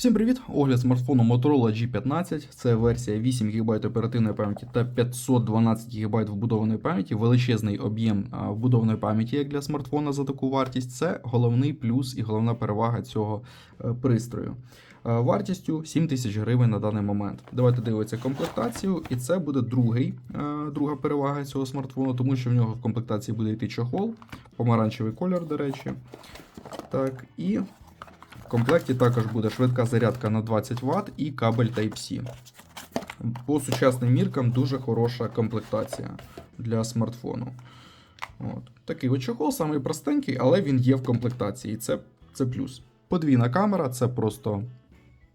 Всім привіт! Огляд смартфону Motorola G15. Це версія 8 ГБ оперативної пам'яті та 512 ГБ вбудованої пам'яті. Величезний об'єм вбудованої пам'яті як для смартфона за таку вартість. Це головний плюс і головна перевага цього е, пристрою. Е, Вартістю 7 тисяч гривень на даний момент. Давайте дивитися комплектацію, і це буде другий, е, друга перевага цього смартфону, тому що в нього в комплектації буде йти чохол, помаранчевий колір, до речі. Так, і в комплекті також буде швидка зарядка на 20 Вт і кабель Type-C. По сучасним міркам дуже хороша комплектація для смартфону. От. Такий от чохол, самий простенький, але він є в комплектації. Це, це плюс. Подвійна камера це просто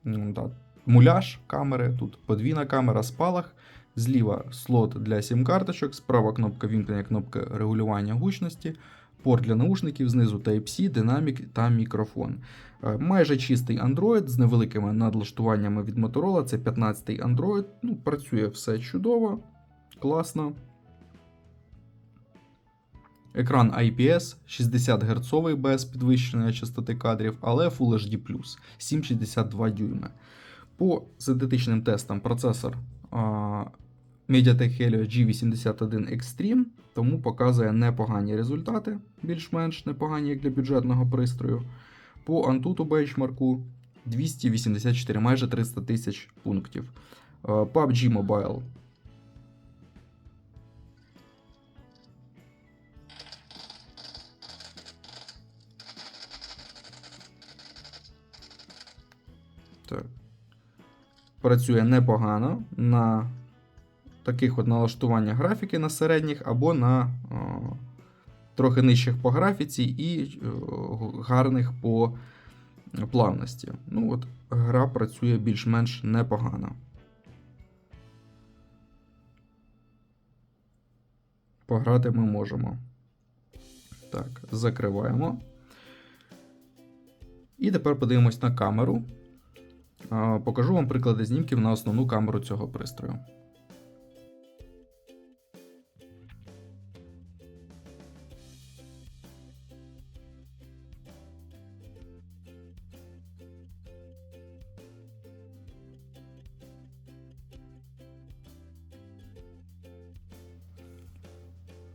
ну, да, муляж камери. Тут подвійна камера, спалах. Зліва слот для сім-карточок, справа кнопка вімкнення, кнопка регулювання гучності, порт для наушників, знизу Type-C, динамік та мікрофон. Е, Майже чистий Android з невеликими надлаштуваннями від Motorola. Це 15-й Android. Ну, працює все чудово, класно. Екран IPS 60 Гц без підвищеної частоти кадрів, але Full HD 7,62 дюйми. По синтетичним тестам процесор MediaTek Helio G81 Extreme, тому показує непогані результати, більш-менш непогані як для бюджетного пристрою. По Antutu бенчмарку 284, майже 300 тисяч пунктів. PUBG Mobile Так. Працює непогано на таких от налаштуваннях графіки на середніх або на о, трохи нижчих по графіці і о, гарних по плавності. Ну от Гра працює більш-менш непогано. Пограти ми можемо. Так, закриваємо. І тепер подивимось на камеру. Покажу вам приклади знімків на основну камеру цього пристрою.